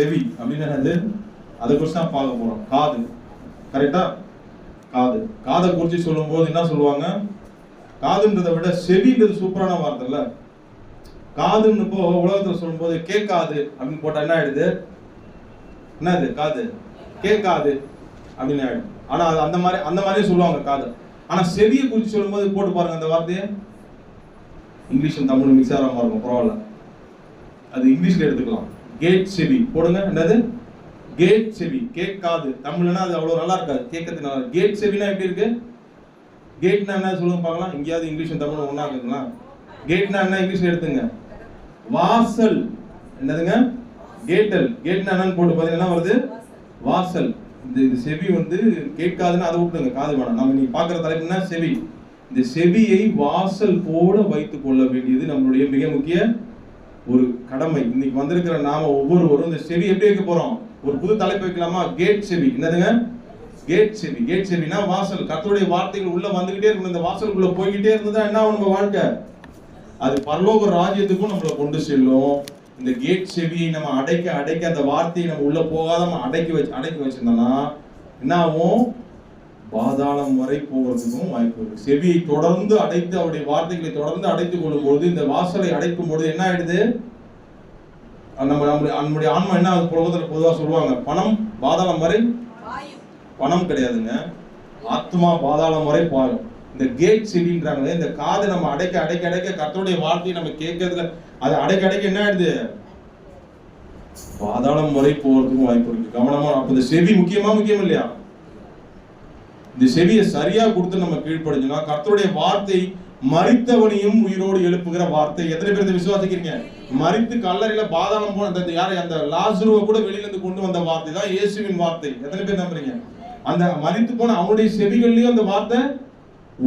செவி அப்படின்னு என்னது அதை குறித்து தான் பார்க்க போகிறோம் காது. கரெக்டா காது. காதை குறித்து சொல்லும்போது என்ன சொல்லுவாங்க? காதுன்றதை விட செவின்றது சூப்பரான வார்த்தை இல்லை. காதுன்னு போ உலகத்தில் சொல்லும்போது கேட்காது அப்படின்னு போட்டால் என்ன ஆயிடுது? என்னது? காது. கேட்காது அப்படின்னு ஆயிடும். ஆனால் அது அந்த மாதிரி அந்த மாதிரியே சொல்லுவாங்க காது. ஆனால் செவியை குறித்து சொல்லும்போது போட்டு பாருங்க அந்த வார்த்தையை. இங்கிலீஷும் தமிழும் மிக்ஸ் ஆகிற மாதிரி இருக்கும். பரவாயில்ல. அது இங்கிலீஷில் எடுத்துக்கலாம். கேட் செவி. போடுங்க. என்னது? கேட் செவி. கேட்காது. தமிழ்னா அது அவ்வளோ நல்லா இருக்காது. கேட்கறது நல்லா கேட் செவினா எப்படி இருக்கு? கேட்னா என்ன சொல்லுங்க பார்க்கலாம் எங்கேயாவது இங்கிலீஷும் தமிழும் ஒன்றா இருக்குங்களா? கேட்னா என்ன? இங்கிலீஷ்ல எடுத்துங்க. வாசல். என்னதுங்க? கேட்டல். கேட்னா என்னன்னு போட்டு பார்த்தீங்கன்னா வருது? வாசல். இந்த இது செவி வந்து கேட்காதுன்னு அதை விட்டுருங்க. காது வேணாம். நம்ம நீ பார்க்குற தலைப்பு என்ன? செவி. இந்த செவியை வாசல் போல வைத்துக் கொள்ள வேண்டியது நம்மளுடைய மிக முக்கிய ஒரு கடமை. இன்னைக்கு வந்திருக்கிற நாம ஒவ்வொருவரும் இந்த செவி எப்படி வைக்க போறோம்? ஒரு புது தலைப்பு வைக்கலாமா? கேட் செவி. என்னதுங்க? கேட் செவி. கேட் செவினா வாசல். கத்தருடைய வார்த்தைகள் உள்ள வந்துகிட்டே இருக்கணும். இந்த வாசலுக்குள்ள போய்கிட்டே இருந்ததா என்ன நம்ம வாழ்க்கை? அது பரலோக ராஜ்யத்துக்கும் நம்மளை கொண்டு செல்லும். இந்த கேட் செவியை நம்ம அடைக்க அடைக்க அந்த வார்த்தையை நம்ம உள்ள போகாத நம்ம அடக்கி வச்சு அடக்கி வச்சிருந்தோம்னா என்ன ஆகும்? பாதாளம் வரை போகிறதுக்கும் வாய்ப்பு இருக்கு செவியை தொடர்ந்து அடைத்து அவருடைய வார்த்தைகளை தொடர்ந்து அடைத்துக் கொள்ளும் பொழுது இந்த வாசலை அடைக்கும் பொழுது என்ன ஆயிடுது? நம்ம நம்முடைய நம்முடைய ஆன்மா என்ன உலகத்துல பொதுவா சொல்லுவாங்க பணம் பாதாளம் வரை பணம் கிடையாதுங்க. ஆத்மா பாதாளம் வரை பாயும். இந்த கேட் செடின்றாங்க இந்த காதை நம்ம அடைக்க அடைக்க அடைக்க கர்த்தருடைய வார்த்தையை நம்ம கேட்கறதுல அது அடைக்க அடைக்க என்ன ஆயிடுது? பாதாளம் வரை போறதுக்கும் வாய்ப்பு இருக்கு. கவனமா அப்ப இந்த செவி முக்கியமா முக்கியம் இல்லையா? இந்த செவியை சரியா கொடுத்து நம்ம கீழ்ப்படிஞ்சோம்னா கர்த்தருடைய வார்த்தை மறித்தவனையும் உயிரோடு எழுப்புகிற வார்த்தை. எத்தனை பேர் விசுவாசிக்கிறீங்க? மறித்து கல்லறையில பாதாளம் போன அந்த யாரை? அந்த லாசுருவை கூட வெளியில இருந்து கொண்டு வந்த வார்த்தை தான் இயேசுவின் வார்த்தை. எத்தனை பேர் நம்புறீங்க? அந்த மறித்து போன அவனுடைய செவிகள்லயும் அந்த வார்த்தை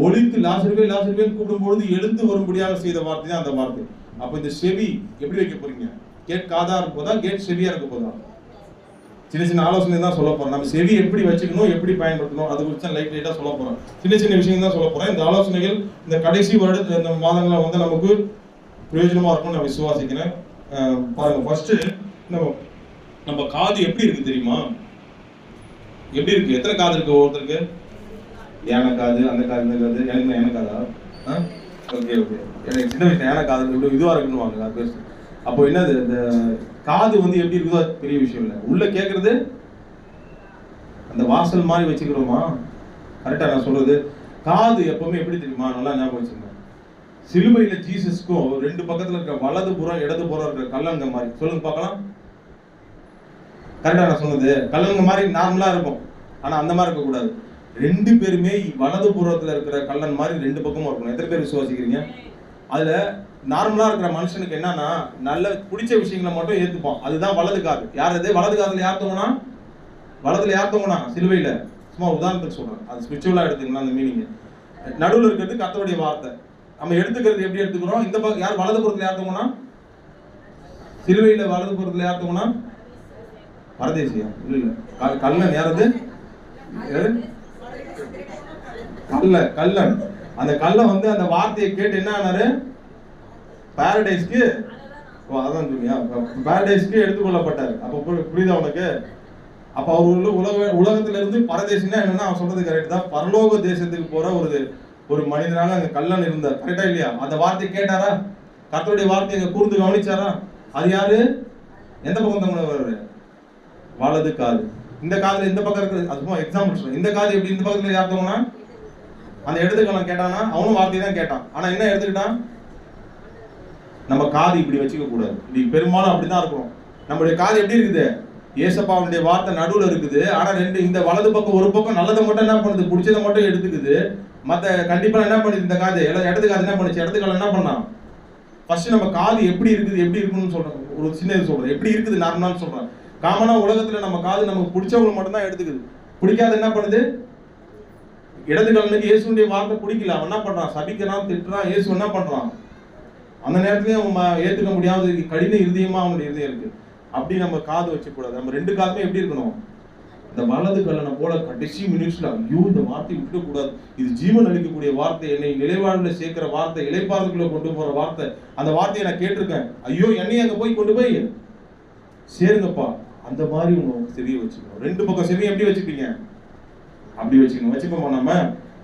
ஒழித்து லாசுருவே லாசுருவே கூப்பிடும் பொழுது எழுந்து வரும்படியாக செய்த வார்த்தை தான் அந்த வார்த்தை. அப்ப இந்த செவி எப்படி வைக்க போறீங்க? கேட் காதா இருக்க போதா கேட் செவியா இருக்க போதா? சின்ன சின்ன ஆலோசனை தான் சொல்ல போறோம். நம்ம செடி எப்படி வச்சுக்கணும் எப்படி பயன்படுத்தணும் அது குறித்து லைட் லைட்டாக சொல்ல போறோம். சின்ன சின்ன விஷயம் தான் சொல்ல போறேன் இந்த ஆலோசனைகள் இந்த கடைசி வருட இந்த மாதங்களில் வந்து நமக்கு பிரயோஜனமா இருக்கும்னு நான் விசுவாசிக்கிறேன். பாருங்க ஃபர்ஸ்ட் நம்ம நம்ம காது எப்படி இருக்கு தெரியுமா? எப்படி இருக்கு? எத்தனை காது இருக்கு ஒவ்வொருத்தருக்கு? யானை காது அந்த காது இந்த காது எனக்கு யானை காதா ஓகே ஓகே எனக்கு சின்ன வயசு யானை காது இவ்வளவு இதுவாக இருக்குன்னு வாங்க அது பேசு அப்போ என்னது இந்த காது வந்து எப்படி இருக்குதோ அது பெரிய விஷயம் இல்லை. உள்ள கேட்கறது அந்த வாசல் மாதிரி வச்சுக்கிறோமா? கரெக்டா நான் சொல்றது காது எப்பவுமே எப்படி தெரியுமா? நல்லா ஞாபகம் வச்சுங்க சிலுவையில ஜீசஸ்க்கும் ரெண்டு பக்கத்துல இருக்க வலது புறம் இடது புறம் இருக்கிற கல்லங்க மாதிரி. சொல்லுங்க பார்க்கலாம். கரெக்டா நான் சொன்னது கல்லங்க மாதிரி நார்மலா இருக்கும். ஆனா அந்த மாதிரி இருக்க கூடாது ரெண்டு பேருமே வலது புறத்துல இருக்கிற கல்லன் மாதிரி ரெண்டு பக்கமும் இருக்கணும். எத்தனை பேர் விசுவாசிக்கிறீங்க? அதுல நார்மலாக இருக்கிற மனுஷனுக்கு என்னன்னா நல்ல பிடிச்ச விஷயங்களை மட்டும் ஏற்றுப்போம் அதுதான் வலது காது. யார் அது? வலது காதில் யார் தூங்கினா வலதுல யார் தூங்கினா சிலுவையில். சும்மா உதாரணத்துக்கு சொல்கிறேன் அது ஸ்பிரிச்சுவலாக எடுத்துக்கலாம் அந்த மீனிங் நடுவில் இருக்கிறது கத்தோடைய வார்த்தை. நம்ம எடுத்துக்கிறது எப்படி எடுத்துக்கிறோம்? இந்த பக்கம் யார் வலது புறத்தில் யார் தூங்கினா சிலுவையில் வலது புறத்தில் யார் தூங்கினா பரதேசியா? இல்லை க- கல்லன். யாரது யாரு? கல்ல. கல்லன். அந்த கல்லை வந்து அந்த வார்த்தையை கேட்டு என்ன ஆனாரு? பாரடைஸ்க்கு ஓ அதான் சொல்லியா பாரடைஸ்க்கு எடுத்துக்கொள்ளப்பட்டார். அப்போ புரியுதா உனக்கு? அப்போ அவர் உள்ள உலக உலகத்துல இருந்து பரதேசினா என்னன்னா அவன் சொல்றது கரெக்ட் தான். பரலோக தேசத்துக்கு போற ஒரு ஒரு மனிதனால அங்க கல்லன் இருந்தார். கரெக்டா இல்லையா? அந்த வார்த்தை கேட்டாரா? கத்தருடைய வார்த்தையை எங்க கூர்ந்து கவனிச்சாரா? அது யாரு? எந்த பக்கம் தமிழ் வர்றாரு வலது காது. இந்த காதுல இந்த பக்கம் இருக்குது அது எக்ஸாம்பிள் சொல்றேன். இந்த காது எப்படி இந்த பக்கத்துல யார் தவனா அந்த எடுத்துக்கலாம் கேட்டானா? அவனும் வார்த்தை தான் கேட்டான். ஆனா என்ன எடுத்துக்கிட்டான்? நம்ம காது இப்படி வச்சுக்க கூடாது. இப்படி பெரும்பாலும் அப்படிதான் இருக்கணும். நம்மளுடைய காது எப்படி இருக்குது? ஏசப்பாவுடைய வார்த்தை நடுவில் இருக்குது. ஆனால் ரெண்டு இந்த வலது பக்கம் ஒரு பக்கம் நல்லதை மட்டும் என்ன பண்ணுது? பிடிச்சதை மட்டும் எடுத்துக்குது. மற்ற கண்டிப்பாக என்ன பண்ணுது இந்த காது? எல்லாம் இடது காது என்ன பண்ணுச்சு? இடது என்ன பண்ணான் ஃபர்ஸ்ட் நம்ம காது எப்படி இருக்குது எப்படி இருக்குன்னு சொல்கிறோம் ஒரு சின்ன இது சொல்கிறோம் எப்படி இருக்குது நார்மலாக சொல்றேன். காமனாக உலகத்தில் நம்ம காது நமக்கு பிடிச்சவங்க மட்டும்தான் எடுத்துக்குது. பிடிக்காது என்ன பண்ணுது? இடது கலனுக்கு இயேசுடைய வார்த்தை பிடிக்கல. அவன் என்ன பண்ணுறான் சபிக்கிறான் திட்டுறான். இயேசு என்ன பண்ணுறான் அந்த நேரத்துலையும் நம்ம ஏற்றுக்க ஏத்துக்க முடியாத கடின இருதயமா அவனுடைய இருதயம் இருக்கு அப்படி நம்ம காது வச்சக்கூடாது. நம்ம ரெண்டு காதுமே எப்படி இருக்கணும்? இந்த வலது கல்லனை போல கடைசி மினிட்ஸ்ல ஐயோ இந்த வார்த்தை விட்டுக்கூடாது இது ஜீவன் அளிக்கக்கூடிய வார்த்தை. என்னை நிலைவாழ்வில் சேர்க்கிற வார்த்தை இலைப்பாறுக்குள்ள கொண்டு போற வார்த்தை. அந்த வார்த்தையை நான் கேட்டிருக்கேன். ஐயோ என்னைய அங்கே போய் கொண்டு போய். சேருங்கப்பா. அந்த மாதிரி உங்க செவியை வச்சுக்கணும். ரெண்டு பக்கம் செவியை எப்படி வச்சுப்பீங்க? அப்படி வச்சுக்கணும். வச்சுப்போமா நம்ம?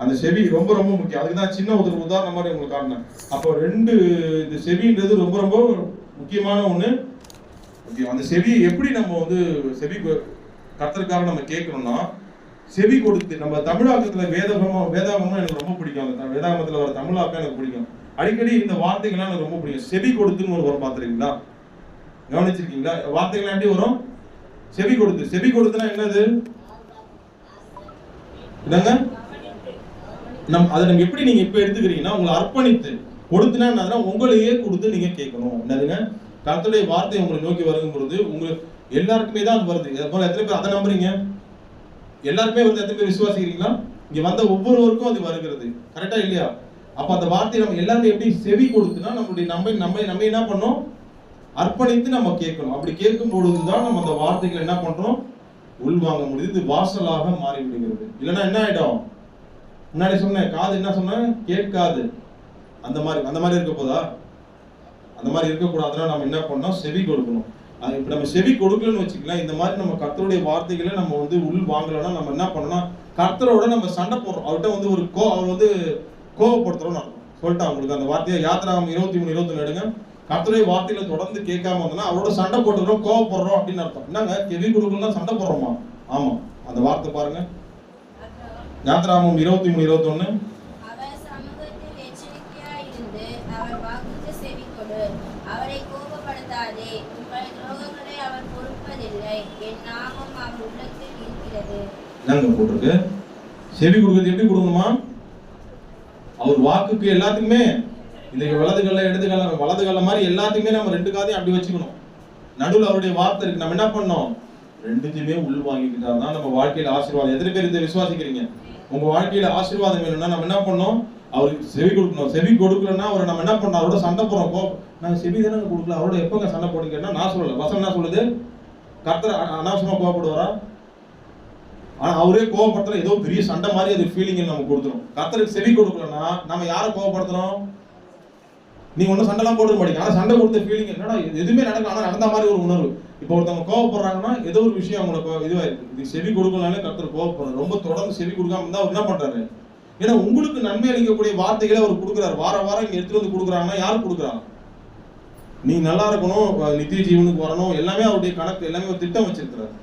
அந்த செவி ரொம்ப ரொம்ப முக்கியம். அதுக்கு தான் சின்ன ஒரு உதாரணம் மாதிரி உங்களுக்கு காட்டினேன். அப்போ ரெண்டு இந்த செவின்றது ரொம்ப ரொம்ப முக்கியமான ஒன்று முக்கியம் அந்த செவி எப்படி நம்ம வந்து செவி கர்த்தருக்காக நம்ம கேட்கணும்னா செவி கொடுத்து நம்ம தமிழாக்கத்தில் வேதகம் வேதாகமும் எனக்கு ரொம்ப பிடிக்கும். அந்த வேதாகமத்தில் வர தமிழாக்கம் எனக்கு பிடிக்கும். அடிக்கடி இந்த வார்த்தைகள்லாம் எனக்கு ரொம்ப பிடிக்கும். செவி கொடுத்துன்னு ஒரு வரும் பார்த்துருக்கீங்களா? கவனிச்சிருக்கீங்களா? வார்த்தைகள் எப்படி வரும்? செவி கொடுத்து. செவி கொடுத்துனா என்னது? என்னங்க? நம் அதை நம்ம எப்படி நீங்க இப்ப எடுத்துக்கிறீங்கன்னா உங்களை அர்ப்பணித்து கொடுத்துனா என்னதுன்னா உங்களையே கொடுத்து நீங்க கேட்கணும். என்னதுங்க? கர்த்தருடைய வார்த்தை உங்களை நோக்கி வருகும் பொழுது உங்களுக்கு எல்லாருக்குமே தான் அது வருது. அது போல எத்தனை பேர் அதை நம்புறீங்க? எல்லாருக்குமே வந்து எத்தனை பேர் விசுவாசிக்கிறீங்களா? இங்க வந்த ஒவ்வொருவருக்கும் அது வருகிறது. கரெக்டா இல்லையா? அப்ப அந்த வார்த்தையை நம்ம எல்லாருமே எப்படி செவி கொடுத்துனா நம்மளுடைய நம்ம நம்ம நம்ம என்ன பண்ணோம்? அர்ப்பணித்து நம்ம கேட்கணும். அப்படி கேட்கும் பொழுதுதான் நம்ம அந்த வார்த்தைகளை என்ன பண்றோம்? உள்வாங்க முடியுது. இது வாசலாக மாறி விடுகிறது இல்லைன்னா என்ன ஆயிடும்? முன்னாடி சொன்னேன் காது என்ன சொன்னேன்? கேட்காது. அந்த மாதிரி அந்த மாதிரி இருக்க போதா? அந்த மாதிரி இருக்கக்கூடாதுன்னா நம்ம என்ன பண்ணோம் செவி கொடுக்கணும். அது இப்போ நம்ம செவி கொடுக்கலன்னு வச்சுக்கலாம் இந்த மாதிரி நம்ம கர்த்தருடைய வார்த்தைகளை நம்ம வந்து உள் வாங்கலைன்னா நம்ம என்ன பண்ணோம்னா கர்த்தரோட நம்ம சண்டை போடுறோம். அவர்கிட்ட வந்து ஒரு கோ அவர் வந்து கோவப்படுத்துறோம்னு அர்த்தம். சொல்லிட்டேன் உங்களுக்கு அந்த வார்த்தையை யாத்திராகம் இருபத்தி மூணு இருபத்தி எடுங்க. கர்த்தருடைய வார்த்தையில தொடர்ந்து கேட்காம வந்தோம்னா அவரோட சண்டை போட்டுக்கிறோம் கோவப்படுறோம் அப்படின்னு அர்த்தம். என்னங்க? செவி கொடுக்கலன்னா சண்டை போடுறோமா? ஆமாம் அந்த வார்த்தை பாருங்க. யாத்திராமம் இருபத்தி மூணு இருபத்தி ஒண்ணு அவர் சமூகத்தில் எச்சரிக்கையாயிருந்து அவர் வாக்குக்கு செவி கொடு அவரை கோபப்படுத்தாதே. உங்கள் துரோகங்களை அவர் பொறுப்பதில்லை. என் நாமம் அவர் உள்ளத்தில் இருக்கிறது. என்னங்க போட்டிருக்கு? செவி கொடுக்கறது எப்படி கொடுக்கணுமா? அவர் வாக்குக்கு எல்லாத்துக்குமே இந்த வலது கல்ல இடது கல்ல வலது கல்ல மாதிரி எல்லாத்துக்குமே நம்ம ரெண்டு காதையும் அப்படி வச்சுக்கணும். நடுவுல அவருடைய வார்த்தை இருக்கு. நம்ம என்ன பண்ணோம் ரெண்டுத்தையுமே உள் வாங்கிக்கிட்டா தான் நம்ம வாழ்க்கையில ஆசீர்வாதம். எத்தனை பேர் இதை விசுவாசிக்கிறீங்க? உங்க வாழ்க்கையில ஆசீர்வாதம் வேணும்னா நம்ம என்ன பண்ணோம்? அவருக்கு செவி கொடுக்கணும். செவி கொடுக்கலன்னா அவரை நம்ம என்ன பண்ணோம்? அவரோட சண்டை போறோம் கோ நாங்கள் செவி தானே கொடுக்கல. அவரோட எப்போங்க சண்டை போடுங்கன்னா நான் சொல்லல. வசனம் என்ன சொல்லுது? கர்த்தர் அ- கோவப்படுவாரா ஆனா அவரே கோவப்படுத்துற ஏதோ பெரிய சண்டை மாதிரி அது ஃபீலிங் நம்ம கொடுத்துரும். கர்த்தருக்கு செவி கொடுக்கலன்னா நம்ம யாரை கோவப்படுத்துறோம் நீங்கள் ஒன்றும் சண்டைலாம் போட மாட்டீங்க. ஆனால் சண்டை கொடுத்த ஃபீலிங் என்னடா எதுவுமே நடக்கும் ஆனால் நடந்த மாதிரி ஒரு உணர்வு. இப்போ ஒருத்தவங்க கோவப்படுறாங்கன்னா ஏதோ ஒரு விஷயம் அவங்களுக்கு இதுவாயிருக்கு நீ இது செவி கொடுக்கலனாலே கர்த்தர் கோவப்படுறாரு. ரொம்ப தொடர்ந்து செவி கொடுக்காம இருந்தால் அவர் என்ன பண்ணுறாரு ஏன்னா உங்களுக்கு நன்மை அளிக்கக்கூடிய வார்த்தைகளை அவர் கொடுக்குறாரு. வார வாரம் இங்கே எடுத்துட்டு வந்து கொடுக்குறாங்கன்னா யார் கொடுக்குறாங்க? நீ நல்லா இருக்கணும் நித்திய ஜீவனுக்கு வரணும். எல்லாமே அவருடைய கணக்கு எல்லாமே ஒரு திட்டம் வச்சிருக்கிறார்.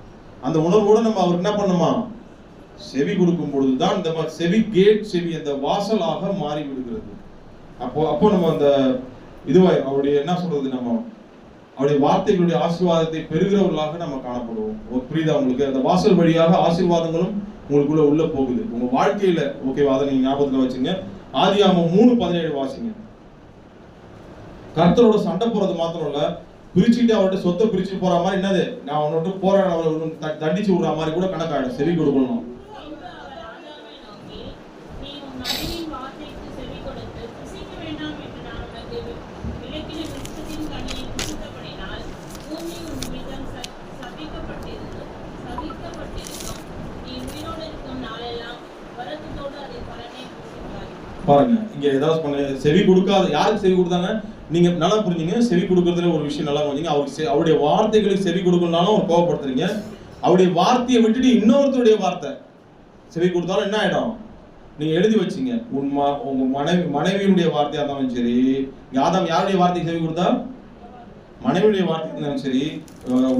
அந்த உணர்வோட நம்ம அவருக்கு என்ன பண்ணுமா? செவி கொடுக்கும் பொழுதுதான் இந்த செவி கேட் செவி அந்த வாசலாக மாறி விடுகிறது அப்போ அப்போ நம்ம அந்த இதுவாய் அவருடைய என்ன சொல்றது நம்ம? அவருடைய வார்த்தைகளுடைய ஆசீர்வாதத்தை பெறுகிறவர்களாக நம்ம காணப்படுவோம். புரியுதா உங்களுக்கு? அந்த வாசல் வழியாக ஆசீர்வாதங்களும் உங்களுக்குள்ள உள்ள போகுது. உங்க வாழ்க்கையில ஓகேவா அதை நீங்க ஞாபகத்துல வச்சுங்க. ஆதியாமம் மூணு பதினேழு வாசிங்க. கர்த்தரோட சண்டை போறது மாத்திரம் இல்ல பிரிச்சுட்டு அவர்கிட்ட சொத்தை பிரிச்சு போற மாதிரி என்னது? நான் அவனோட போறேன் த- தண்டிச்சு விடுற மாதிரி கூட கணக்காயிடும். செவி கொடுக்கணும் பின்பு அவர் ஆதாமை நோக்கி, நீ உன் மனைவியின் வார்த்தைக்கு செவி கொடுத்து புசிக்க வேண்டாம் என்று நான் உனக்கு வி- விலக்கின விருட்சத்தின் கனியை புசித்தபடியினால் பூமி உன் நிமித்தம் ச- சபிக்கப்பட்டிருக்கும் சபிக்கப்பட்டிருக்கும். நீ உயிரோடு இருக்கும் நாளெல்லாம் வருத்தத்தோடு அதை பலனை புசிப்பாய். பாருங்க. இங்க ஏதாவது பண்ண. செவி கொடுக்காத யாருக்கு செவி கொடுத்தாங்க? நீங்க நல்லா புரிஞ்சுங்க. செவி கொடுக்கறதுல ஒரு விஷயம் நல்லா புரிஞ்சுங்க. அவருக்கு அவருடைய வார்த்தைகளுக்கு செவி கொடுக்கணும்னாலும் அவர் கோவப்படுத்துறீங்க. அவருடைய வார்த்தையை விட்டுட்டு இன்னொருத்தருடைய வார்த்தை. செவி கொடுத்தாலும் என்ன ஆயிடும்? நீங்க எழுதி வச்சீங்க. உன் ம- உங்க மனைவி மனைவியினுடைய வார்த்தையா இருந்தாலும் சரி யாதம் யாருடைய வார்த்தைக்கு செவி கொடுத்தா? மனைவியுடைய வார்த்தையாக இருந்தாலும் சரி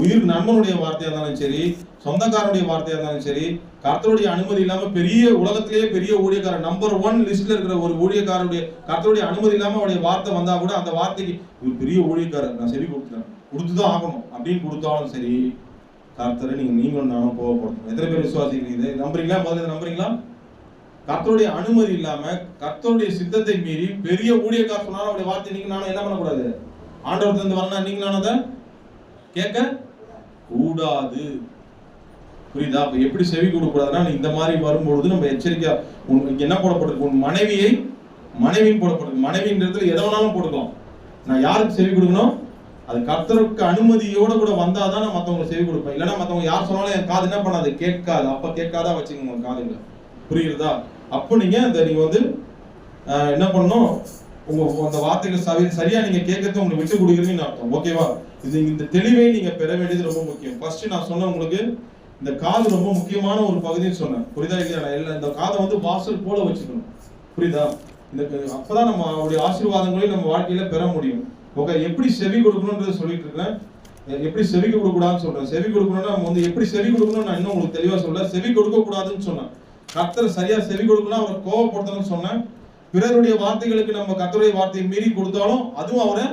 உயிர் நண்பனுடைய வார்த்தையாக இருந்தாலும் சரி சொந்தக்காரனுடைய வார்த்தையாக இருந்தாலும் சரி கர்த்தருடைய அனுமதி இல்லாமல் பெரிய உலகத்திலேயே பெரிய ஊழியக்காரர் நம்பர் ஒன் லிஸ்ட்ல இருக்கிற ஒரு ஊழியக்காரருடைய கர்த்தருடைய அனுமதி இல்லாமல் அவருடைய வார்த்தை வந்தா கூட அந்த வார்த்தைக்கு ஒரு பெரிய ஊழியக்காரர் நான் சரி கொடுத்துட்டேன் கொடுத்துதான் ஆகணும் அப்படின்னு கொடுத்தாலும் சரி கர்த்தரை நீங்க நீங்களும் நானும் கோவப்படுத்தணும். எத்தனை பேர் விசுவாசிக்கிறீங்க இதை? நம்புறீங்களா? முதல்ல இதை நம்புறீங்களா? கர்த்தருடைய அனுமதி இல்லாம கர்த்தருடைய சித்தத்தை மீறி பெரிய ஊழியக்காரர் சொன்னாலும் அவருடைய வார்த்தை நீங்க நானும் என்ன பண்ணக்கூடாது? ஆண்டவர் தந்து வரணும் நீங்க அதை கேட்க கூடாது. புரியுதா? அப்ப எப்படி செவி கொடுக்கூடாதுன்னா நீ இந்த மாதிரி வரும்பொழுது நம்ம எச்சரிக்கையா உனக்கு என்ன போடப்பட்டிருக்கு உன் மனைவியை மனைவின்னு போடப்பட்டிருக்கு மனைவின்றதுல எதை வேணாலும் போட்டுக்கலாம். நான் யாருக்கு செவி கொடுக்கணும்? அது கர்த்தருக்கு அனுமதியோட கூட வந்தால் தான் நான் மற்றவங்களுக்கு செவி கொடுப்பேன். இல்லைன்னா மற்றவங்க யார் சொன்னாலும் என் காது என்ன பண்ணாது? கேட்காது. அப்போ கேட்காதா வச்சுக்கோங்க காதுங்க புரியுறதா அப்போ நீங்கள் அந்த நீங்கள் வந்து என்ன பண்ணணும்? உங்க அந்த வார்த்தைகளை சரி சரியா நீங்க கேட்கறது உங்களுக்கு விட்டு கொடுக்குறீங்கன்னு அர்த்தம். ஓகேவா இது இந்த தெளிவை நீங்க பெற வேண்டியது ரொம்ப முக்கியம். ஃபர்ஸ்ட் நான் சொன்ன உங்களுக்கு இந்த காது ரொம்ப முக்கியமான ஒரு பகுதின்னு சொன்னேன். புரியுதா இல்லையா? நான் எல்லாம் இந்த காதை வந்து வாசல் போல வச்சுக்கணும். புரியுதா? இந்த அப்பதான் நம்ம அவருடைய ஆசீர்வாதங்களையும் நம்ம வாழ்க்கையில பெற முடியும். ஓகே எப்படி செவி கொடுக்கணும்ன்றத சொல்லிட்டு இருக்கேன். எப்படி செவி கொடுக்க கூடாதுன்னு சொல்றேன். செவி கொடுக்கணும்னா நம்ம வந்து எப்படி செவி கொடுக்கணும்னு நான் இன்னும் உங்களுக்கு தெளிவா சொல்ல செவி கொடுக்க கூடாதுன்னு சொன்னேன். கர்த்தர் சரியா செவி கொடுக்கணும் அவரை கோவப்படுத்தணும்னு சொன்னேன். பிறருடைய வார்த்தைகளுக்கு நம்ம கத்தருடைய வார்த்தையை மீறி கொடுத்தாலும் அதுவும் அவரை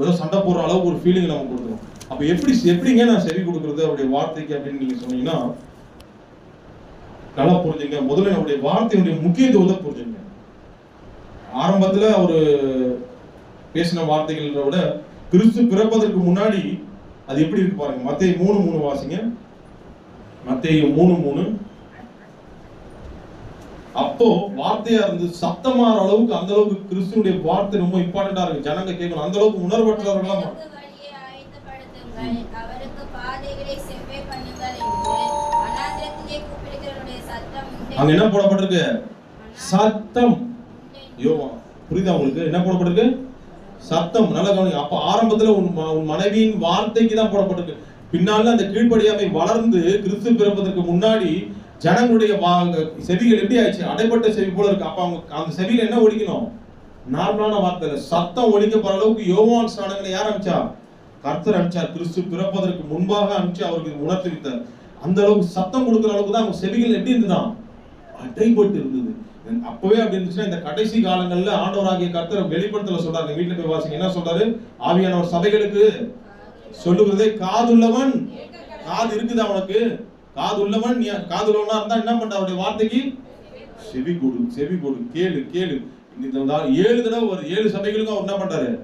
ஏதோ சண்டை போடுற அளவுக்கு ஒரு ஃபீலிங் நம்ம கொடுத்துரும். அப்ப எப்படி எப்படிங்க நான் செவி கொடுக்கறது அவருடைய வார்த்தைக்கு அப்படின்னு நீங்க சொன்னீங்கன்னா நல்லா புரிஞ்சுங்க. முதல்ல என்னுடைய வார்த்தையுடைய முக்கியத்துவத்தை புரிஞ்சுங்க. ஆரம்பத்துல ஒரு பேசின வார்த்தைகளை விட கிறிஸ்து பிறப்பதற்கு முன்னாடி அது எப்படி இருக்கு பாருங்க. மத்திய மூணு மூணு வாசிங்க. மத்திய மூணு மூணு. அப்போ வார்த்தையா இருந்து சத்தமாற அளவுக்கு அந்த அளவுக்கு கிறிஸ்துடைய வார்த்தை ரொம்ப இம்பார்ட்டண்டா இருக்கு. ஜனங்க கேட்கணும். அந்த அளவுக்கு உணர்வற்றவர்களா அங்க என்ன போடப்பட்டிருக்கு? சத்தம். ஐயோ புரியுதா உங்களுக்கு? என்ன போடப்பட்டிருக்கு? சத்தம். நல்லா கவனிங்க. அப்ப ஆரம்பத்துல உன் உன் மனைவியின் வார்த்தைக்கு தான் போடப்பட்டிருக்கு. பின்னால அந்த கீழ்ப்படியாமை வளர்ந்து கிறிஸ்து பிறப்பதற்கு முன்னாடி ஜனங்களுடைய செவிகள் எப்படி ஆயிடுச்சு? அடைப்பட்ட செவி போல இருக்கு. அப்ப அவங்க அந்த செவியில என்ன ஒழிக்கணும்? நார்மலான வார்த்தை சத்தம் ஒழிக்கப்படுற அளவுக்கு யோவான் ஸ்நானங்களை யார் அனுப்பிச்சா? கர்த்தர் அனுப்பிச்சார். கிறிஸ்து பிறப்பதற்கு முன்பாக அனுப்பிச்சு அவருக்கு உணர்த்தி வைத்தார். அந்த அளவுக்கு சத்தம் கொடுக்குற அளவுக்கு தான் அவங்க செவிகள் எப்படி இருந்துதான் அடைபட்டு இருந்தது. அப்பவே அப்படி இருந்துச்சுன்னா இந்த கடைசி காலங்கள்ல ஆண்டவராகிய கர்த்தர் வெளிப்படுத்தல சொல்றாரு. வீட்டுல போய் வாசிங்க. என்ன சொல்றாரு? ஆவியானவர் சபைகளுக்கு சொல்லுகிறதே காதுள்ளவன் காது இருக்குது அவனுக்கு காது உள்ளவன் நீ- காது உள்ளவனா இருந்தா என்ன பண்ற? அவருடைய வார்த்தைக்கு செவி கொடு செவி கொடு கேளு கேளு. ஏழு தடவை ஒரு ஏழு சபைகளுக்கும் அவர் என்ன பண்றாரு?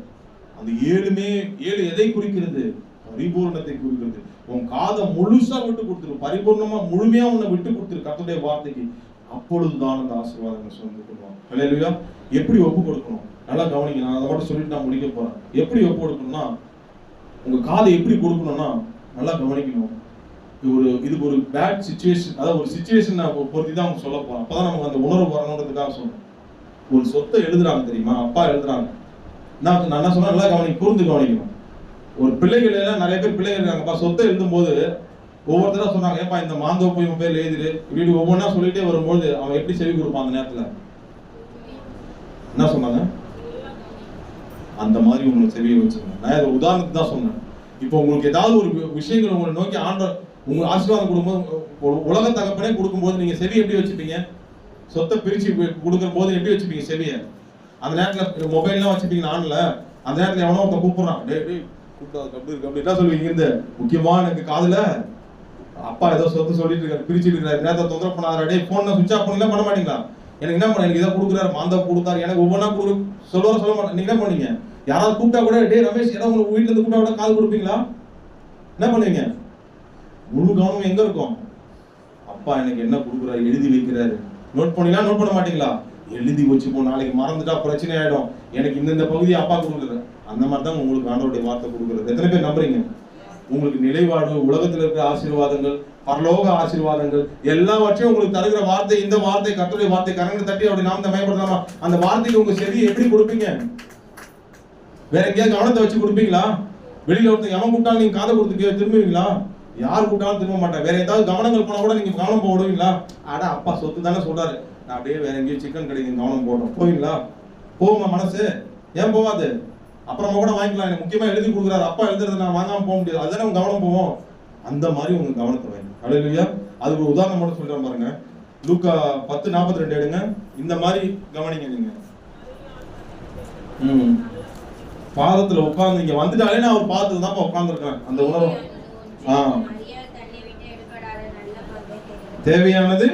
அந்த ஏழுமே ஏழு எதை குறிக்கிறது? பரிபூர்ணத்தை குறிக்கிறது. உன் காதை முழுசா விட்டு கொடுத்துரு. பரிபூர்ணமா முழுமையா உன்னை விட்டு கொடுத்துரு கர்த்தருடைய வார்த்தைக்கு. அப்பொழுதுதான் அந்த ஆசீர்வாதங்கள் சுமந்து கொள்வாங்க ஹalleluya எப்படி ஒப்பு கொடுக்கணும்? நல்லா கவனிங்க. நான் அதை மட்டும் சொல்லிட்டு நான் முடிக்க போறேன். எப்படி ஒப்பு கொடுக்கணும்னா உங்க காதை எப்படி கொடுக்கணும்னா நல்லா கவனிக்கணும். ஒரு இதுக்கு ஒரு பேட் சுச்சுவேஷன் அதாவது ஒரு சுச்சுவேஷன் பொறுத்தி தான் அவங்க சொல்ல போறோம் அப்பதான் நமக்கு அந்த உணர்வு வரணுன்றதுக்காக சொல்றேன். ஒரு சொத்தை எழுதுறாங்க தெரியுமா? அப்பா எழுதுறாங்க. நான் நான் என்ன சொன்னா நல்லா கவனிக்க கூர்ந்து கவனிக்கணும். ஒரு பிள்ளைகள் எல்லாம் நிறைய பேர் பிள்ளைகள் இருக்காங்கப்பா. சொத்தை எழுதும் போது ஒவ்வொருத்தரா சொன்னாங்க ஏப்பா இந்த மாந்தோப்பு இவன் பேர் எழுதிரு. இப்படி ஒவ்வொன்றா சொல்லிட்டே வரும்போது அவன் எப்படி செவி கொடுப்பான் அந்த நேரத்துல? என்ன சொன்னாங்க? அந்த மாதிரி உங்களுக்கு செவியை வச்சுக்கணும் நான் உதாரணத்துக்கு தான் சொன்னேன். இப்போ உங்களுக்கு ஏதாவது ஒரு விஷயங்கள் உங்களை நோக்கி ஆண்ட உங்க ஆசீர்வாதம் கொடுக்கும்போது உலக தகப்பனே கொடுக்கும்போது நீங்க செவி எப்படி வச்சுப்பீங்க? சொத்தை பிரிச்சு கொடுக்குற போது எப்படி வச்சுப்பீங்க செவியை? அந்த நேரத்துல மொபைல்லாம் வச்சுப்பீங்க ஆன்ல அந்த நேரத்துல எவனோ ஒருத்தன் கூப்பிடுறான் டேய் கூப்பிட்டா அப்படி இருக்கு? அப்படி என்ன சொல்லுவீங்க இந்த முக்கியமா எனக்கு காதுல அப்பா ஏதோ சொத்து சொல்லிட்டு இருக்காரு பிரிச்சுட்டு இருக்காரு. நேரத்தை தொந்தரவு பண்ணாத டேய் போன் சுவிச் ஆஃப் பண்ணல பண்ண மாட்டீங்களா? எனக்கு என்ன பண்ண எனக்கு இதை கொடுக்குறாரு மாந்தா கொடுத்தாரு எனக்கு ஒவ்வொன்றா கொடு சொல்லுவார சொல்ல மாட்டேன். நீங்க என்ன பண்ணீங்க? யாராவது கூப்பிட்டா கூட டேய் ரமேஷ் ஏதோ உங்களுக்கு வீட்டுல இருந்து கூப்பிட்டா கூட கால் கொடுப்பீங்களா? என்ன பண்ணுவீங்க? முழு கவனம் எங்க இருக்கும்? அப்பா எனக்கு என்ன கொடுக்குறாரு எழுதி வைக்கிறாரு. நோட் பண்ணீங்களா நோட் பண்ண மாட்டீங்களா? எழுதி வச்சுப்போம் நாளைக்கு மறந்துட்டா பிரச்சனை ஆயிடும். எனக்கு இந்தந்த பகுதியை அப்பா கொடுக்குறது அந்த மாதிரி தான் உங்களுக்கு ஆண்டவருடைய வார்த்தை கொடுக்குறது. எத்தனை பேர் நம்புறீங்க? உங்களுக்கு நிலைவாழ்வு உலகத்தில் இருக்கிற ஆசீர்வாதங்கள் பரலோக ஆசீர்வாதங்கள் எல்லாவற்றையும் உங்களுக்கு தருகிற வார்த்தை இந்த வார்த்தை கத்துடைய வார்த்தை கரங்களை தட்டி அப்படி நாம் பயன்படுத்தலாமா அந்த வார்த்தைக்கு உங்க செவியை எப்படி கொடுப்பீங்க? வேற எங்கேயாவது கவனத்தை வச்சு கொடுப்பீங்களா? வெளியில ஒருத்தன் எவன் கூப்பிட்டாலும் நீங்க காதை கொடுத்து திரும்புவீங்களா? யார் கூட்டாலும் திரும்ப மாட்டேன். வேற ஏதாவது கவனங்கள் போனா கூட நீங்க கவனம் போக விடுவீங்களா அப்பா சொத்து தானே சொல்றாரு. நான் அப்படியே வேற எங்கேயும் சிக்கன் கடைக்கு கவனம் போடுறோம் போவீங்களா? போகுமா மனசு. ஏன் போவாது? அப்புறமா கூட வாங்கிக்கலாம். எனக்கு முக்கியமா எழுதி கொடுக்குறாரு. அப்பா எழுதுறது நான் வாங்காம போக முடியாது. அதுதானே உங்க கவனம் போவோம். அந்த மாதிரி உங்க கவனத்தை வைங்க. அழகுயா அதுக்கு ஒரு உதாரணம் மட்டும் சொல்றேன் பாருங்க. லூக்கா பத்து நாற்பத்தி ரெண்டு எடுங்க. இந்த மாதிரி கவனிங்க நீங்க. ம். பாதத்துல உட்காந்து இங்க வந்துட்டாலே நான் அவர் பாதத்துல தான் உட்காந்துருக்கேன் அந்த உணர்வு தேவையானது?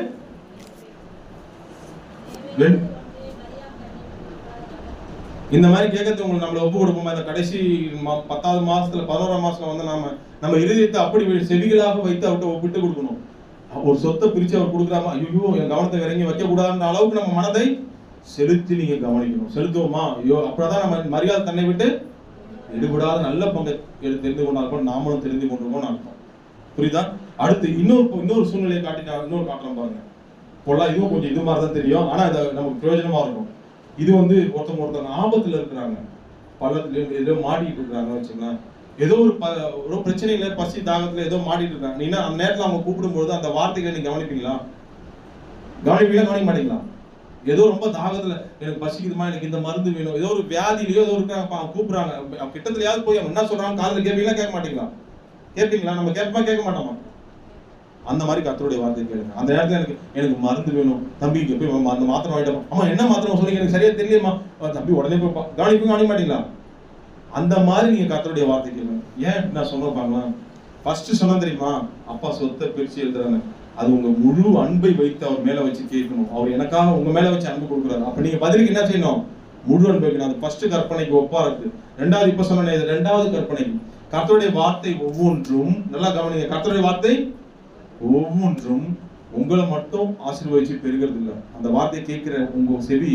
இந்த மாதிரி கேட்கறது உங்களுக்கு நம்மளை ஒப்பு கொடுப்போமா? இந்த கடைசி மா- பத்தாவது மாசத்துல பதினோராம் மாசத்துல வந்து நாம நம்ம இருதயத்தை அப்படி செடிகளாக வைத்து அவர்கிட்ட ஒப்பிட்டு கொடுக்கணும். ஒரு சொத்தை பிரிச்சு அவர் கொடுக்குறாமா ஐயோ என் கவனத்தை இறங்கி வைக்க கூடாதுன்ற அளவுக்கு நம்ம மனதை செலுத்தி நீங்க கவனிக்கணும். செலுத்துவோமா? ஐயோ அப்படிதான் நம்ம மரியாதை தன்னை விட்டு எடுபடாத நல்ல பங்கை எடுத்து கொண்டால் கூட நாமளும் தெரிந்து கொண்டிருக்கோம் அர்த்தம். புரியுதா? அடுத்து இன்னொரு இன்னொரு சூழ்நிலையை காட்டி நான் இன்னொரு காட்டலாம் பாருங்க. பொல்லா இதுவும் கொஞ்சம் இது மாதிரி தான் தெரியும். ஆனா இதை நமக்கு பிரயோஜனமா இருக்கும். இது வந்து ஒருத்தவங்க ஒருத்தவங்க ஆபத்துல இருக்கிறாங்க. பள்ளத்துல ஏதோ மாட்டிட்டு இருக்காங்க வச்சுக்கலாம் ஏதோ ஒரு ப ஒரு பிரச்சனையில பசி தாகத்துல ஏதோ மாட்டிட்டு இருக்காங்க. நீங்க அந்த நேரத்துல அவங்க கூப்பிடும்போது அந்த வார்த்தைகளை நீங்க கவனிப்பீங்களா? கவனிப்பீங்களா? கவனிக்க மாட்டீங்களா? ஏதோ ரொம்ப தாகத்துல எனக்கு பசிக்குதுமா எனக்கு இந்த மருந்து வேணும். ஏதோ ஒரு வியாதியிலயோ ஏதோ இருக்க கூப்பிடுறாங்க. அவங்க கிட்டத்துலயாவது போய் என்ன சொல்றாங்க காலையில் கேட்பீங்களா கேட்க மாட்டீங்களா? கேட்பீங்களா? நம்ம கேட்போமா கேட்க மாட்டோமா? அந்த மாதிரி கத்தருடைய வார்த்தை கேளுங்க. அந்த நேரத்தில் எனக்கு எனக்கு மருந்து வேணும். தம்பி இங்க போய் அந்த மாத்திரம் ஆகிட்டோம் ஆமா என்ன மாத்திரம் சொல்லுங்க எனக்கு சரியா தெரியலையம்மா. தம்பி உடனே போய் கவனிப்பு கவனிக்க மாட்டீங்களா? அந்த மாதிரி நீங்க கத்தருடைய வார்த்தை கேளுங்க. ஏன் நான் சொல்ல பாக்கலாம் ஃபர்ஸ்ட் சொன்ன தெரியுமா? அப்பா சொத்தை பிரிச்சு எழுதுறாங்க. அது உங்க முழு அன்பை வைத்து அவர் மேல வச்சு கேட்கணும் அவர் எனக்காக உங்க மேல வச்சு அன்பு கொடுக்குறாரு. அப்ப நீங்க பதிலுக்கு என்ன செய்யணும்? முழு அன்பு வைக்கணும். அது ஃபர்ஸ்ட் கற்பனைக்கு ஒப்பா இருக்கு ரெண்டாவது இப்ப சொன்ன இது ரெண்டாவது கற்பனைக்கு. கர்த்தருடைய வார்த்தை ஒவ்வொன்றும் நல்லா கவனிங்க. கர்த்தருடைய வார்த்தை ஒவ்வொன்றும் உங்களை மட்டும் ஆசீர்வதிச்சு பெருகிறது இல்ல அந்த வார்த்தையை கேட்கிற உங்க செவி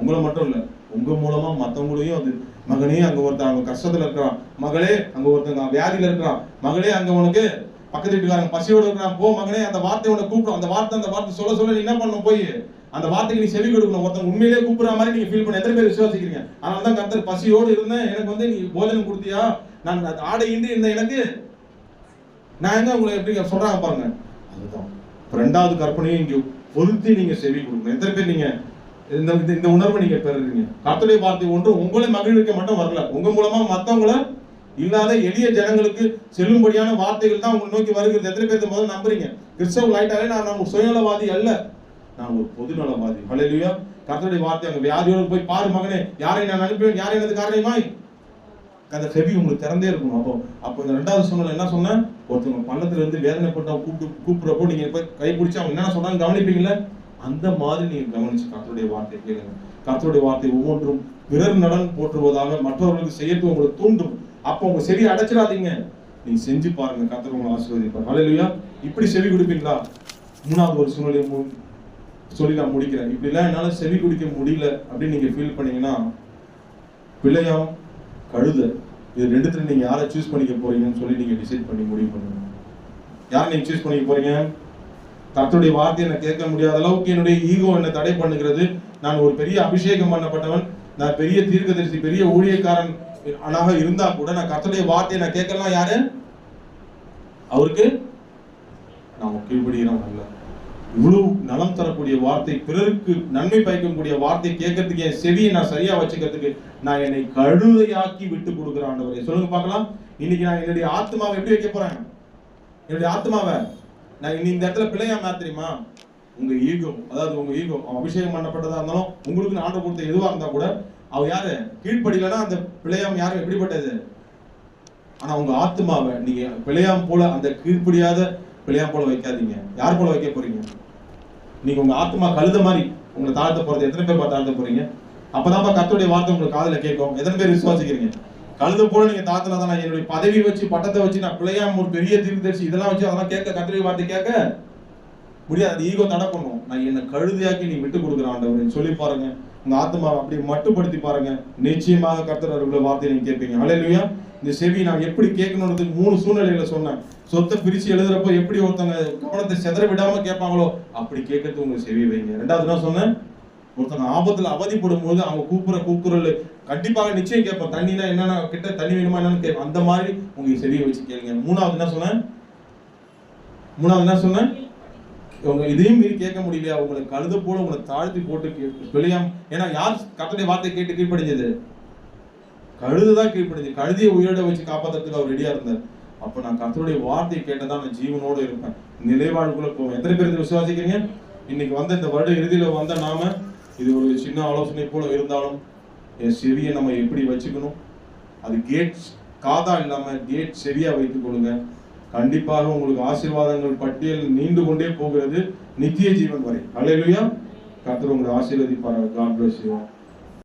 உங்களை மட்டும் இல்ல உங்க மூலமா மத்தவங்களையும் அது மகனே அங்க ஒருத்தன் அவங்க கஷ்டத்துல இருக்கிறான். மகளே அங்க ஒருத்தங்க வியாதியில இருக்கிறான். மகளே அங்க உனக்கு பக்கத்து வீட்டுக்காரங்க பசியோட இருக்கிறான் போ மகனே அந்த வார்த்தை உன்னை கூப்பிடும் அந்த வார்த்தை அந்த வார்த்தை சொல்ல சொல்ல நீ என்ன பண்ணணும் போய்? அந்த வார்த்தைக்கு நீ செவி கொடுக்கணும். ஒருத்தன் உண்மையிலேயே கூப்பிடுற மாதிரி நீங்க ஃபீல் பண்ண எத்தனை பேர் விசுவாசிக்கிறீங்க? அதனால தான் கர்த்தர் பசியோடு இருந்தேன். எனக்கு வந்து நீ போஜனம் கொடுத்தியா? நான் ஆடை இன்றி இருந்த எனக்கு நான் என்ன உங்களை எப்படி சொல்றாங்க பாருங்க. அதுதான். ரெண்டாவது கற்பனையும் இங்க பொருத்தி நீங்க செவி கொடுக்கணும். எத்தனை பேர் நீங்க இந்த இந்த- இந்த உணர்வை நீங்க பெறுறீங்க? கர்த்தருடைய வார்த்தை ஒன்று உங்களை மகிழ்விக்க மட்டும் வரல. உங்க மூலமா மத்தவங்களை இல்லாத எளிய ஜனங்களுக்கு செல்லும்படியான வார்த்தைகள் தான் உங்களை நோக்கி வருகிறது. எத்தனை பேர் முதல்ல நம்புறீங்க? கிறிஸ்தவ ஆயிட்டாலே நான் நம்ம சுயநலவாதி அல்ல. நான் ஒரு பொதுநலவாதி. ஹalleluya கர்த்தருடைய வார்த்தை அங்கே வியாதியோட போய் பாரு மகனே யாரை நான் அனுப்புவேன் யாரை எனது காரணமாய்? அந்த செவி உங்களுக்கு திறந்தே இருக்கணும். அப்போ அப்போ இந்த ரெண்டாவது சொன்னல என்ன சொன்னேன்? ஒருத்தவங்க பள்ளத்துல இருந்து வேதனை அவங்க கூப்பிட்டு கூப்பிடுறப்போ நீங்க போய் கை பிடிச்சி அவங்க என்ன சொன்னாங்க கவனிப்பீங்களா அந்த மாதிரி நீங்க கவனிச்சு கர்த்தருடைய வார்த்தையை கேளுங்க. கர்த்தருடைய வார்த்தை ஒவ்வொன்றும் பிறர் நலன் போற்றுவதாக மற்றவர்களுக்கு செய்யறது உங்களுக்கு தூண்டும். அப்போ உங்க செவி அடைச்சிடாதீங்க. நீங்க செஞ்சு பாருங்க கர்த்தர் உங்களை ஆசீர்வதிப்பார். ஹalleluya இப்படி செவி கொடுப்பீங்களா? மூணாவது ஒரு சூழ்நிலை சொல்லி நான் முடிக்கிறேன். இப்படிலாம் என்னால் செவி குடிக்க முடியல அப்படின்னு நீங்கள் ஃபீல் பண்ணீங்கன்னா பிள்ளையம் கழுத இது ரெண்டுத்துல நீங்கள் யாரை சூஸ் பண்ணிக்க போறீங்கன்னு சொல்லி நீங்கள் டிசைட் பண்ணி முடிவு பண்ணுங்க யார் நீங்கள் சூஸ் பண்ணிக்க போறீங்க? கர்த்தருடைய வார்த்தையை நான் கேட்க முடியாத அளவுக்கு என்னுடைய ஈகோ என்னை தடை பண்ணுகிறது. நான் ஒரு பெரிய அபிஷேகம் பண்ணப்பட்டவன். நான் பெரிய தீர்க்கதரிசி பெரிய ஊழியக்காரன். ஆனாக இருந்தா கூட நான் கர்த்தருடைய வார்த்தையை நான் கேட்கலாம் யாரு? அவருக்கு நான் கீழ்படுகிறோம் அல்ல. இவ்வளவு நலம் தரக்கூடிய வார்த்தை பிறருக்கு நன்மை பயக்கக்கூடிய வார்த்தை கேட்கறதுக்கு என் செவியை நான் சரியா வச்சுக்கிறதுக்கு நான் என்னை கழுதையாக்கி விட்டு கொடுக்குற ஆண்டவரை. சொல்லுங்க பார்க்கலாம். இன்னைக்கு நான் என்னுடைய ஆத்மாவை எப்படி வைக்க போறேன்? என்னுடைய ஆத்மாவை நான் இன்னி இந்த இடத்துல பிள்ளையா மாத்திரிமா உங்க ஈகோ அதாவது உங்க ஈகோ அபிஷேகம் பண்ணப்பட்டதா இருந்தாலும் உங்களுக்கு ஆண்டவர் கொடுத்த எதுவா இருந்தா கூட அவ யாரு? கீழ்ப்படியிலனா அந்த பிள்ளையாம் யாரும் எப்படிப்பட்டது? ஆனா உங்க ஆத்மாவை நீங்க பிள்ளையாம் போல அந்த கீழ்ப்படியாத பிள்ளையாம் போல வைக்காதீங்க. யார் போல வைக்க போறீங்க? நீங்க உங்க ஆத்மா கழுத மாதிரி உங்களை தாழ்த்த போறது எத்தனை பேர் தாழ்த்த போறீங்க? அப்பதான் கத்துடைய வார்த்தை உங்களுக்கு காதல கேட்கும். எத்தனை பேர் விசுவாசிக்கிறீங்க? கழுத போல நீங்க தாழ்த்தினா தான் நான் என்னுடைய பதவி வச்சு பட்டத்தை வச்சு நான் பிள்ளையாம் ஒரு பெரிய தீர்க்கதரிசி இதெல்லாம் வச்சு அதெல்லாம் கேட்க கத்துடைய வார்த்தை கேட்க? முடியாது. ஈகோ தடை பண்ணும். நான் என்ன கழுதையாக்கி நீ விட்டு கொடுக்குறான் சொல்லி பாருங்க. உங்க ஆத்மாவை அப்படியே மட்டுப்படுத்தி பாருங்க. நிச்சயமாக கர்த்தர் அவர்களை வார்த்தையை நீங்க கேட்பீங்க. ஹalleluya இந்த செவி நான் எப்படி கேட்கணுன்றது மூணு சூழ்நிலையில சொன்னேன். சொத்தை பிரிச்சு எழுதுறப்போ எப்படி ஒருத்தங்க கவனத்தை செதற விடாம கேட்பாங்களோ அப்படி கேட்கறது உங்க செவி வைங்க. ரெண்டாவது நான் சொன்னேன் ஒருத்தங்க ஆபத்துல அவதிப்படும் போது அவங்க கூப்பிடுற கூக்குரல் கண்டிப்பாக நிச்சயம் கேட்போம். தண்ணினா என்னன்னா கிட்ட தண்ணி வேணுமா என்னன்னு கேட்போம். அந்த மாதிரி உங்க செவியை வச்சு கேளுங்க. மூணாவது என்ன சொன்னேன். மூணாவது என்ன சொன்னேன். இவங்க இதையும் மீறி கேட்க முடியலையா? உங்களை கழுத போல உங்களை தாழ்த்தி போட்டு கேட்டு வெளியாம் ஏன்னா யார் கர்த்தருடைய வார்த்தை கேட்டு கீழ்ப்படிஞ்சது? கழுதுதான் கீழ்ப்படிஞ்சது. கழுதியை உயிரோட வச்சு காப்பாற்றுறதுக்கு அவர் ரெடியா இருந்தார். அப்ப நான் கத்தருடைய வார்த்தையை கேட்டதான் நான் ஜீவனோட இருப்பேன். நிலைவாழ்வுக்குள்ள போவேன். எத்தனை பேர் இதை விசுவாசிக்கிறீங்க? இன்னைக்கு வந்த இந்த வருட இறுதியில வந்த நாம இது ஒரு சின்ன ஆலோசனை போல இருந்தாலும் என் செவியை நம்ம எப்படி வச்சுக்கணும்? அது கேட் காதா இல்லாம கேட் சரியா வைத்துக் கொள்ளுங்க. கண்டிப்பாக உங்களுக்கு ஆசீர்வாதங்கள் பட்டியல் நீண்டு கொண்டே போகிறது நித்திய ஜீவன் வரை. அல்லேலூயா கர்த்தர் உங்களை ஆசீர்வதிப்பார் காட் பிளஸ் யூ